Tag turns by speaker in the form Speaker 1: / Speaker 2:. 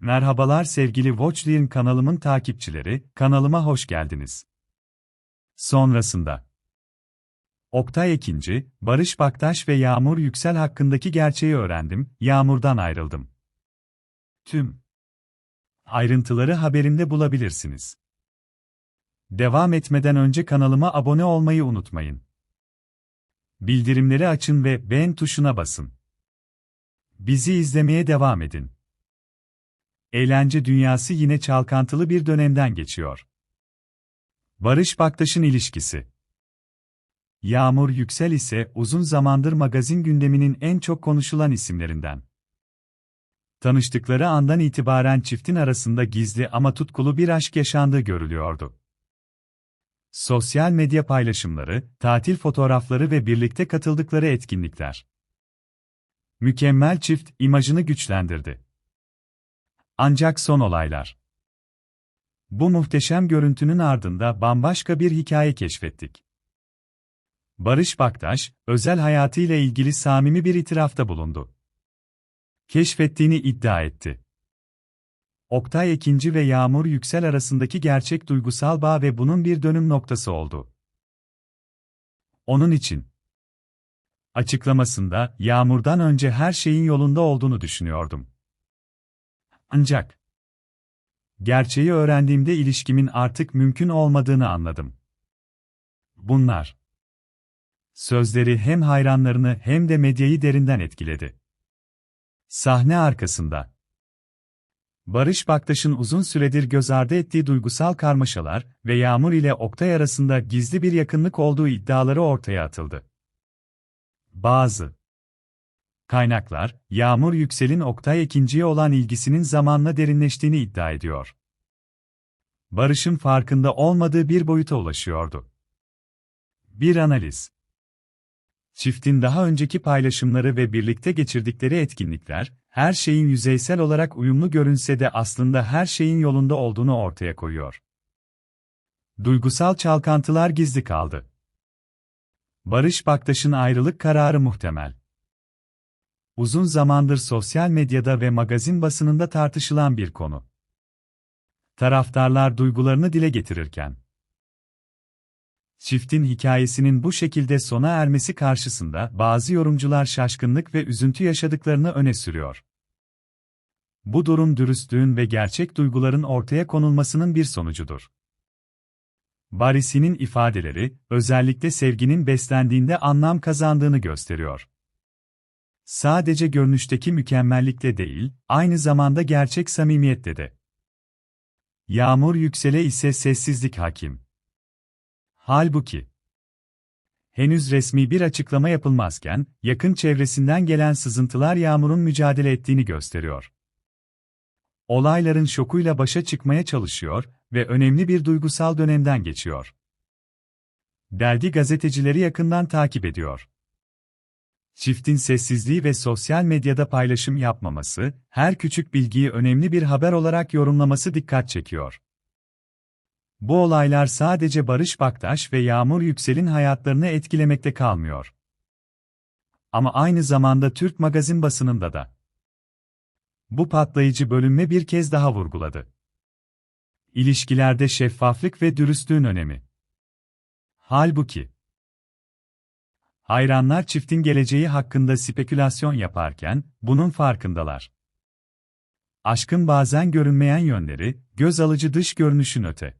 Speaker 1: Merhabalar sevgili Watchlion kanalımın takipçileri, kanalıma hoş geldiniz. Sonrasında Oktay Ekinci, Barış Baktaş ve Yağmur Yüksel hakkındaki gerçeği öğrendim, Yağmur'dan ayrıldım. Tüm ayrıntıları haberimde bulabilirsiniz. Devam etmeden önce kanalıma abone olmayı unutmayın. Bildirimleri açın ve beğen tuşuna basın. Bizi izlemeye devam edin. Eğlence dünyası yine çalkantılı bir dönemden geçiyor. Barış Baktaş'ın ilişkisi. Yağmur Yüksel ise uzun zamandır magazin gündeminin en çok konuşulan isimlerinden. Tanıştıkları andan itibaren çiftin arasında gizli ama tutkulu bir aşk yaşandığı görülüyordu. Sosyal medya paylaşımları, tatil fotoğrafları ve birlikte katıldıkları etkinlikler. Mükemmel çift imajını güçlendirdi. Ancak son olaylar. Bu muhteşem görüntünün ardında bambaşka bir hikaye keşfettik. Barış Baktaş, özel hayatıyla ilgili samimi bir itirafta bulundu. Keşfettiğini iddia etti. Oktay Ekinci ve Yağmur Yüksel arasındaki gerçek duygusal bağ ve bunun bir dönüm noktası oldu. Onun için açıklamasında Yağmur'dan önce her şeyin yolunda olduğunu düşünüyordum. Ancak gerçeği öğrendiğimde ilişkimin artık mümkün olmadığını anladım. Bunlar sözleri hem hayranlarını hem de medyayı derinden etkiledi. Sahne arkasında Barış Baktaş'ın uzun süredir göz ardı ettiği duygusal karmaşalar ve Yağmur ile Oktay arasında gizli bir yakınlık olduğu iddiaları ortaya atıldı. Bazı kaynaklar, Yağmur Yüksel'in Oktay ikinciye olan ilgisinin zamanla derinleştiğini iddia ediyor. Barış'ın farkında olmadığı bir boyuta ulaşıyordu. Bir analiz Çiftin daha önceki paylaşımları ve birlikte geçirdikleri etkinlikler, her şeyin yüzeysel olarak uyumlu görünse de aslında her şeyin yolunda olduğunu ortaya koyuyor. Duygusal çalkantılar gizli kaldı. Barış Baktaş'ın ayrılık kararı muhtemel. Uzun zamandır sosyal medyada ve magazin basınında tartışılan bir konu. Taraftarlar duygularını dile getirirken, Çiftin hikayesinin bu şekilde sona ermesi karşısında bazı yorumcular şaşkınlık ve üzüntü yaşadıklarını öne sürüyor. Bu durum dürüstlüğün ve gerçek duyguların ortaya konulmasının bir sonucudur. Barisi'nin ifadeleri, özellikle sevginin beslendiğinde anlam kazandığını gösteriyor. Sadece görünüşteki mükemmellikle değil, aynı zamanda gerçek samimiyette de. Yağmur yüksele ise sessizlik hakim. Halbuki, henüz resmi bir açıklama yapılmazken, yakın çevresinden gelen sızıntılar Yağmur'un mücadele ettiğini gösteriyor. Olayların şokuyla başa çıkmaya çalışıyor ve önemli bir duygusal dönemden geçiyor. Dergi gazetecileri yakından takip ediyor. Çiftin sessizliği ve sosyal medyada paylaşım yapmaması, her küçük bilgiyi önemli bir haber olarak yorumlaması dikkat çekiyor. Bu olaylar sadece Barış Baktaş ve Yağmur Yüksel'in hayatlarını etkilemekte kalmıyor. Ama aynı zamanda Türk magazin basınında da. Bu patlayıcı bölünme bir kez daha vurguladı. İlişkilerde şeffaflık ve dürüstlüğün önemi. Halbuki, hayranlar çiftin geleceği hakkında spekülasyon yaparken, bunun farkındalar. Aşkın bazen görünmeyen yönleri, göz alıcı dış görünüşün öte